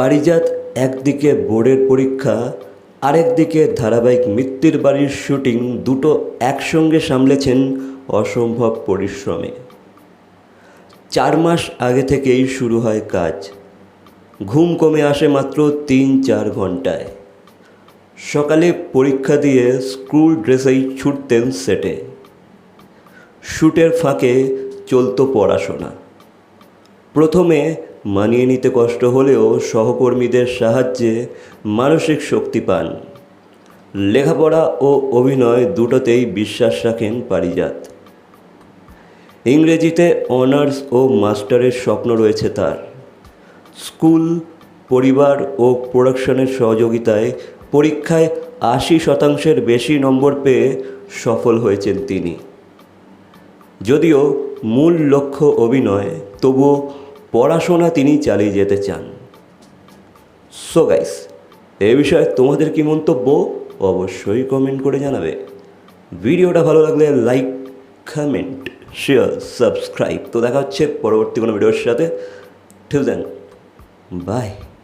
পারিজাত একদিকে বোর্ডের পরীক্ষা, আরেকদিকে ধারাবাহিক মৃত্যুর বাড়ির শুটিং দুটো একসঙ্গে সামলেছেন অসম্ভব পরিশ্রমে। চার মাস আগে থেকেই শুরু হয় কাজ। ঘুম কমে আসে মাত্র তিন চার ঘন্টায়। সকালে পরীক্ষা দিয়ে স্কুল ড্রেসেই ছুটতেন সেটে। শ্যুটের ফাঁকে চলতো পড়াশোনা। প্রথমে মানিয়ে নিতে কষ্ট হলেও সহকর্মীদের সাহায্যে মানসিক শক্তি পান। লেখাপড়া ও অভিনয় দুটোতেই বিশ্বাস রাখেন পারিজাত। ইংরেজিতে অনার্স ও মাস্টারের স্বপ্ন রয়েছে তার। স্কুল, পরিবার ও প্রোডাকশনের সহযোগিতায় পরীক্ষায় আশি শতাংশের বেশি নম্বর পেয়ে সফল হয়েছেন তিনি। যদিও মূল লক্ষ্য অভিনয়, তবুও পড়াশোনা তিনি চালিয়ে যেতে চান। সো গাইস এ বিষয়ে তোমাদের কি মন্তব্য অবশ্যই কমেন্ট করে জানাবে। ভিডিওটা ভালো লাগলে লাইক কমেন্ট শেয়ার সাবস্ক্রাইব তো দেখা হচ্ছে পরবর্তী কোনো ভিডিওর সাথে। ঠিক দেন বাই